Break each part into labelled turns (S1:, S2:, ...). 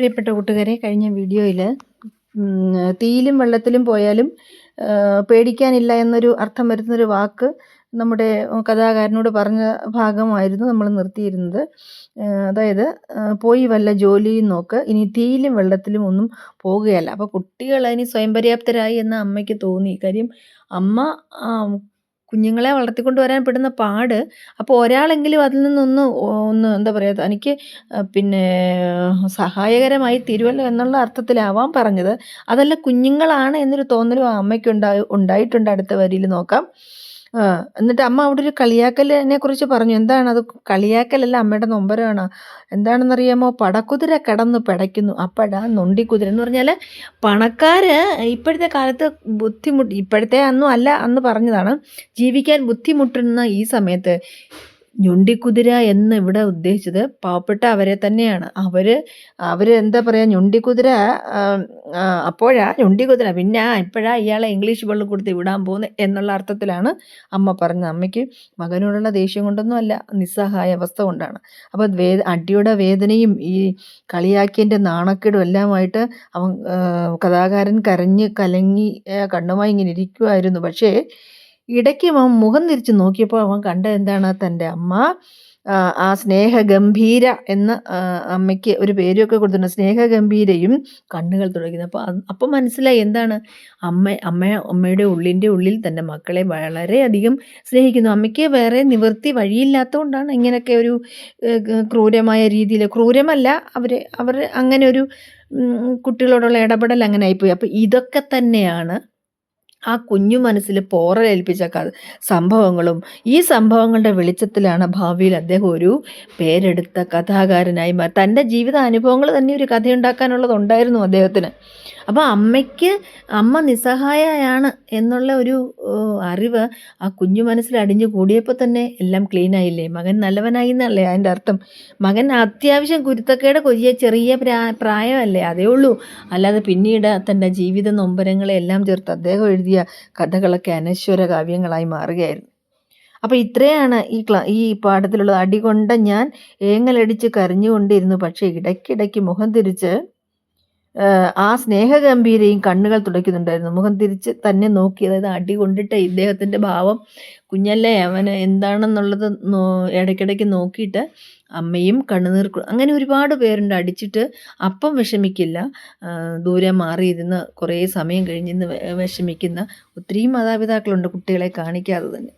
S1: പ്രിയപ്പെട്ട കൂട്ടുകാരെ കഴിഞ്ഞ വീഡിയോയിൽ തീയിലും വെള്ളത്തിലും പോയാലും പേടിക്കാനില്ല എന്നൊരു അർത്ഥം വരുന്നൊരു വാക്ക് നമ്മുടെ കഥാകാരനോട് പറഞ്ഞ ഭാഗമായിരുന്നു നമ്മൾ നിർത്തിയിരുന്നത്. അതായത് പോയി വല്ല ജോലിയും നോക്ക്. ഇനി തീയിലും വെള്ളത്തിലും ഒന്നും പോകുകയല്ല അപ്പോൾ കുട്ടികൾ അതിന് സ്വയം പര്യാപ്തരായി എന്ന് അമ്മയ്ക്ക് തോന്നി. കാര്യം അമ്മ കുഞ്ഞുങ്ങളെ വളർത്തിക്കൊണ്ട് വരാൻ പെടുന്ന പാട്. അപ്പോൾ ഒരാളെങ്കിലും അതിൽ നിന്നൊന്ന് ഒന്ന് എന്താ പറയുക തനിക്ക് പിന്നെ സഹായകരമായി തീരുമല്ലോ എന്നുള്ള അർത്ഥത്തിലാവാം പറഞ്ഞത്. അതല്ല കുഞ്ഞുങ്ങളാണ് എന്നൊരു തോന്നലും ആ അമ്മയ്ക്ക് ഉണ്ടായി ഉണ്ടായിട്ടുണ്ട്. അടുത്ത വരിയിൽ നോക്കാം. എന്നിട്ട് അമ്മ അവിടെ ഒരു കളിയാക്കലിനെ കുറിച്ച് പറഞ്ഞു. എന്താണ് അത്? കളിയാക്കലല്ല അമ്മയുടെ നൊമ്പരമാണ് എന്താണെന്നറിയാമോ? പടക്കുതിര കിടന്ന് പിടയ്ക്കുന്നു. അപ്പഴ നൊണ്ടിക്കുതിര. എന്ന് പറഞ്ഞാൽ പണക്കാർ ഇപ്പോഴത്തെ കാലത്ത് ബുദ്ധിമുട്ട് ഇപ്പോഴത്തെ അന്നും അല്ല അന്ന് പറഞ്ഞതാണ് ജീവിക്കാൻ ബുദ്ധിമുട്ടുന്ന ഈ സമയത്ത് ഞൊണ്ടിക്കുതിര എന്ന് ഇവിടെ ഉദ്ദേശിച്ചത് പാവപ്പെട്ട അവരെ തന്നെയാണ്. അവർ അവർ എന്താ പറയുക ഞൊണ്ടിക്കുതിര അപ്പോഴാ ഞൊണ്ടിക്കുതിര പിന്നെ ഇപ്പോഴാ ഇയാളെ ഇംഗ്ലീഷ് വെള്ളം കൊടുത്ത് വിടാൻ പോകുന്നത് എന്നുള്ള അർത്ഥത്തിലാണ് അമ്മ പറഞ്ഞത്. അമ്മയ്ക്ക് മകനോടുള്ള ദേഷ്യം കൊണ്ടൊന്നും അല്ല നിസ്സഹായ അവസ്ഥ കൊണ്ടാണ്. അപ്പോൾ വേ അടിയുടെ വേദനയും ഈ കളിയാക്കിയന്റെ നാണക്കേടും എല്ലാമായിട്ട് അവൻ കഥാകാരൻ കരഞ്ഞ് കലങ്ങി കണ്ണുമായി ഇങ്ങനെ ഇരിക്കുമായിരുന്നു പക്ഷേ ഇടയ്ക്ക് അവൻ മുഖം തിരിച്ച് നോക്കിയപ്പോൾ അവൻ കണ്ട എന്താണ് തന്റെ അമ്മ? ആ സ്നേഹ ഗംഭീര എന്ന അമ്മയ്ക്ക് ഒരു പേരൊക്കെ കൊടുത്തിട്ടുണ്ട്. സ്നേഹഗംഭീരയും കണ്ണുകൾ തുടങ്ങുന്നത് അപ്പോൾ അപ്പം മനസ്സിലായി എന്താണ്? അമ്മ അമ്മ അമ്മയുടെ ഉള്ളിന്റെ ഉള്ളിൽ തന്റെ മക്കളെ വളരെയധികം സ്നേഹിക്കുന്നു. അമ്മയ്ക്ക് വേറെ നിവൃത്തി വഴിയില്ലാത്തതുകൊണ്ടാണ് ഇങ്ങനെയൊക്കെ ഒരു ക്രൂരമായ രീതിയിൽ ക്രൂരമല്ല അവരെ അവർ അങ്ങനെ ഒരു കുട്ടികളോടുള്ള ഇടപെടൽ അങ്ങനെ ആയിപ്പോയി. അപ്പോൾ ഇതൊക്കെ തന്നെയാണ് ആ കുഞ്ഞു മനസ്സിൽ പോറലേൽപ്പിച്ച ക സംഭവങ്ങളും ഈ സംഭവങ്ങളുടെ വെളിച്ചത്തിലാണ് ഭാവിയിൽ അദ്ദേഹം ഒരു പേരെടുത്ത കഥാകാരനായി തന്റെ ജീവിത അനുഭവങ്ങൾ തന്നെ ഒരു കഥയുണ്ടാക്കാനുള്ളതുണ്ടായിരുന്നു അദ്ദേഹത്തിന്. അപ്പോൾ അമ്മയ്ക്ക് അമ്മ നിസ്സഹായയാണ് എന്നുള്ള ഒരു അറിവ് ആ കുഞ്ഞു മനസ്സിൽ അടിഞ്ഞു കൂടിയപ്പോൾ തന്നെ എല്ലാം ക്ലീൻ ആയില്ലേ? മകൻ നല്ലവനായി എന്നല്ലേ അതിന്റെ അർത്ഥം? മകൻ അത്യാവശ്യം കുരുത്തക്കേട് കൊയ്യ ചെറിയ പ്രായമല്ലേ? അതേ ഉള്ളൂ. അല്ലാതെ പിന്നീട് തന്റെ ജീവിത നൊമ്പരങ്ങളെ എല്ലാം ചേർത്ത് അദ്ദേഹം എഴുതിയ കഥകളൊക്കെ അനശ്വര കാവ്യങ്ങളായി മാറുകയായിരുന്നു. അപ്പോൾ ഇത്രയാണ് ഈ ക്ലാ ഈ പാഠത്തിലുള്ളത് അടികൊണ്ട ഞാൻ ഏങ്ങലടിച്ച് കരഞ്ഞുകൊണ്ടിരുന്നു. പക്ഷേ ഇടയ്ക്കിടയ്ക്ക് മുഖം തിരിച്ച് ആ സ്നേഹഗംഭീരയും കണ്ണുകൾ തുടയ്ക്കുന്നുണ്ടായിരുന്നു. മുഖം തിരിച്ച് തന്നെ നോക്കി അതായത് അടി കൊണ്ടിട്ട് ഇദ്ദേഹത്തിന്റെ ഭാവം കുഞ്ഞല്ലേ അവന് എന്താണെന്നുള്ളത് ഇടയ്ക്കിടയ്ക്ക് നോക്കിയിട്ട് അമ്മയും കണ്ണുനീർ അങ്ങനെ ഒരുപാട് പേരുണ്ട് അടിച്ചിട്ട് അപ്പം വിഷമിക്കില്ല. ദൂരെ മാറിയിരുന്ന് കുറേ സമയം കഴിഞ്ഞിരുന്ന് വിഷമിക്കുന്ന ഒത്തിരി മാതാപിതാക്കളുണ്ട് കുട്ടികളെ കാണിക്കാതെ തന്നെ.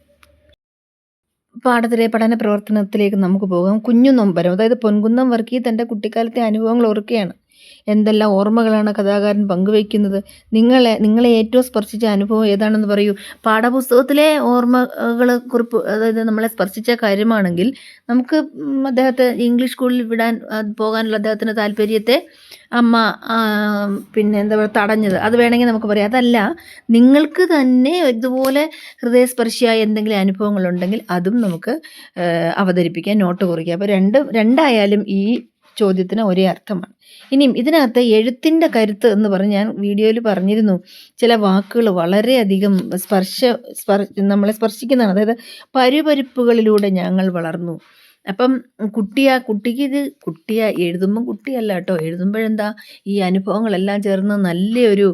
S1: പാഠത്തിലെ പഠന പ്രവർത്തനത്തിലേക്ക് നമുക്ക് പോകാം. കുഞ്ഞു നൊമ്പരം അതായത് പൊൻകുന്നം വർക്കി തന്റെ കുട്ടിക്കാലത്തെ അനുഭവങ്ങൾ ഓർക്കുകയാണ്. എന്തെല്ലാം ഓർമ്മകളാണ് കഥാകാരൻ പങ്കുവയ്ക്കുന്നത്? നിങ്ങളെ നിങ്ങളെ ഏറ്റവും സ്പർശിച്ച അനുഭവം ഏതാണെന്ന് പറയൂ. പാഠപുസ്തകത്തിലെ ഓർമ്മകൾ കുറിപ്പ് അതായത് നമ്മളെ സ്പർശിച്ച കാര്യമാണെങ്കിൽ നമുക്ക് അദ്ദേഹത്തെ ഇംഗ്ലീഷ് സ്കൂളിൽ വിടാൻ പോകാനുള്ള അദ്ദേഹത്തിന്റെ താല്പര്യത്തെ അമ്മ പിന്നെ എന്താ പറയുക തടഞ്ഞത്. അത് വേണമെങ്കിൽ നമുക്ക് പറയാം. അതല്ല നിങ്ങൾക്ക് തന്നെ ഇതുപോലെ ഹൃദയസ്പർശിയായ എന്തെങ്കിലും അനുഭവങ്ങളുണ്ടെങ്കിൽ അതും നമുക്ക് അവതരിപ്പിക്കാൻ നോട്ട് കുറിക്കുക അപ്പോൾ രണ്ട് രണ്ടായാലും ഈ ചോദ്യത്തിന് ഒരേ അർത്ഥമാണ്. ഇനിയും ഇതിനകത്ത് എഴുത്തിന്റെ കരുത്ത് എന്ന് പറഞ്ഞ് ഞാൻ വീഡിയോയിൽ പറഞ്ഞിരുന്നു. ചില വാക്കുകൾ വളരെയധികം സ്പർശ സ്പർ നമ്മളെ സ്പർശിക്കുന്നതാണ്. അതായത് പരുപരിപ്പുകളിലൂടെ ഞങ്ങൾ വളർന്നു. അപ്പം കുട്ടിയാ കുട്ടിക്ക് ഇത് കുട്ടിയാ എഴുതുമ്പം കുട്ടിയല്ല കേട്ടോ എഴുതുമ്പോഴെന്താ ഈ അനുഭവങ്ങളെല്ലാം ചേർന്ന് നല്ലൊരു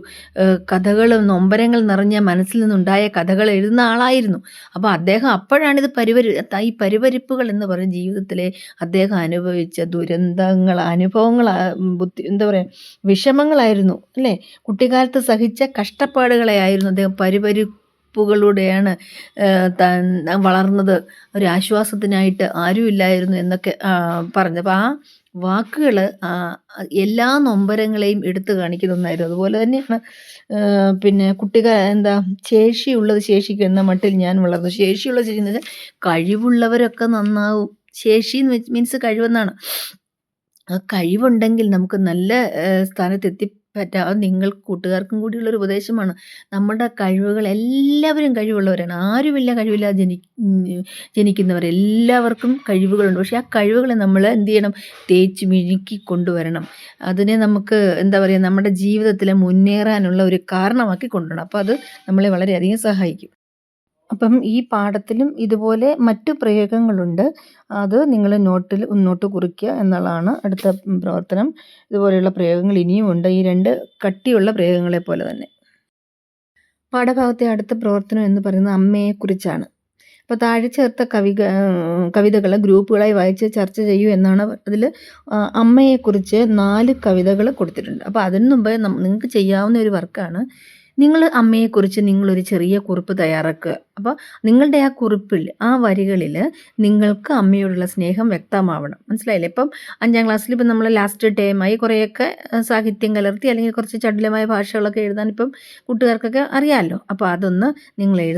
S1: കഥകളും നൊമ്പരങ്ങൾ നിറഞ്ഞ മനസ്സിൽ നിന്നുണ്ടായ കഥകൾ എഴുതുന്ന ആളായിരുന്നു. അപ്പോൾ അദ്ദേഹം അപ്പോഴാണിത് പരിവരി ഈ പരിവരിപ്പുകൾ എന്ന് പറയുന്ന ജീവിതത്തിലെ അദ്ദേഹം അനുഭവിച്ച ദുരന്തങ്ങൾ അനുഭവങ്ങൾ ബുദ്ധി എന്താ പറയുക വിഷമങ്ങളായിരുന്നു. അല്ലേ? കുട്ടിക്കാലത്ത് സഹിച്ച കഷ്ടപ്പാടുകളെ ആയിരുന്നു അദ്ദേഹം പരിപരി ുകളിലൂടെയാണ് വളർന്നത്. ഒരു ആശ്വാസത്തിനായിട്ട് ആരുമില്ലായിരുന്നു എന്നൊക്കെ പറഞ്ഞു. അപ്പോൾ ആ വാക്കുകൾ എല്ലാ നൊമ്പരങ്ങളെയും എടുത്തു കാണിക്കുന്ന ഒന്നായിരുന്നു. അതുപോലെ തന്നെയാണ് പിന്നെ കുട്ടികൾ എന്താ ശേഷിയുള്ളത് ശേഷിക്കും എന്ന മട്ടിൽ ഞാൻ വളർന്നു ശേഷിയുള്ള ശേഷി എന്ന് വെച്ചാൽ കഴിവുള്ളവരൊക്കെ നന്നാവും. ശേഷി മീൻസ് കഴിവെന്നാണ്. കഴിവുണ്ടെങ്കിൽ നമുക്ക് നല്ല സ്ഥാനത്തെത്തി പറ്റാ അത് നിങ്ങൾ കൂട്ടുകാർക്കും കൂടിയുള്ളൊരു ഉപദേശമാണ്. നമ്മുടെ കഴിവുകൾ എല്ലാവരും കഴിവുള്ളവരാണ്. ആരുമില്ല കഴിവില്ലാതെ ജനി ജനിക്കുന്നവർ. എല്ലാവർക്കും കഴിവുകളുണ്ട്. പക്ഷേ ആ കഴിവുകളെ നമ്മൾ എന്ത് ചെയ്യണം? തേച്ച് മിഴുക്കി കൊണ്ടുവരണം. അതിനെ നമുക്ക് എന്താ പറയുക നമ്മുടെ ജീവിതത്തിൽ മുന്നേറാനുള്ള ഒരു കാരണമാക്കി കൊണ്ടുവരണം. അപ്പോൾ അത് നമ്മളെ വളരെയധികം സഹായിക്കും. അപ്പം ഈ പാഠത്തിലും ഇതുപോലെ മറ്റു പ്രയോഗങ്ങളുണ്ട്. അത് നിങ്ങൾ നോട്ടിൽ നോട്ട് കുറിക്കുക എന്നുള്ളതാണ് അടുത്ത പ്രവർത്തനം. ഇതുപോലെയുള്ള പ്രയോഗങ്ങൾ ഇനിയുമുണ്ട് ഈ രണ്ട് കട്ടിയുള്ള പ്രയോഗങ്ങളെ പോലെ തന്നെ. പാഠഭാഗത്തെ അടുത്ത പ്രവർത്തനം എന്ന് പറയുന്നത് അമ്മയെക്കുറിച്ചാണ്. അപ്പോൾ താഴെ ചേർത്ത കവി കവിതകൾ ഗ്രൂപ്പുകളായി വായിച്ച് ചർച്ച ചെയ്യൂ എന്നാണ് അതിൽ അമ്മയെക്കുറിച്ച് നാല് കവിതകൾ കൊടുത്തിട്ടുണ്ട്. അപ്പോൾ അതിന് മുമ്പേ നിങ്ങൾക്ക് ചെയ്യാവുന്ന ഒരു വർക്കാണ്. നിങ്ങൾ അമ്മയെക്കുറിച്ച് നിങ്ങളൊരു ചെറിയ കുറിപ്പ് തയ്യാറാക്കുക. അപ്പോൾ നിങ്ങളുടെ ആ കുറിപ്പിൽ ആ വരികളിൽ നിങ്ങൾക്ക് അമ്മയോടുള്ള സ്നേഹം വ്യക്തമാവണം. മനസ്സിലായില്ലേ? ഇപ്പം അഞ്ചാം ക്ലാസ്സിൽ ഇപ്പം നമ്മൾ ലാസ്റ്റ് ടൈമായി കുറേയൊക്കെ സാഹിത്യം കലർത്തി അല്ലെങ്കിൽ കുറച്ച് ചടുലമായ ഭാഷകളൊക്കെ എഴുതാൻ ഇപ്പം കൂട്ടുകാർക്കൊക്കെ അറിയാമല്ലോ. അപ്പോൾ അതൊന്ന് നിങ്ങൾ എഴുതുക.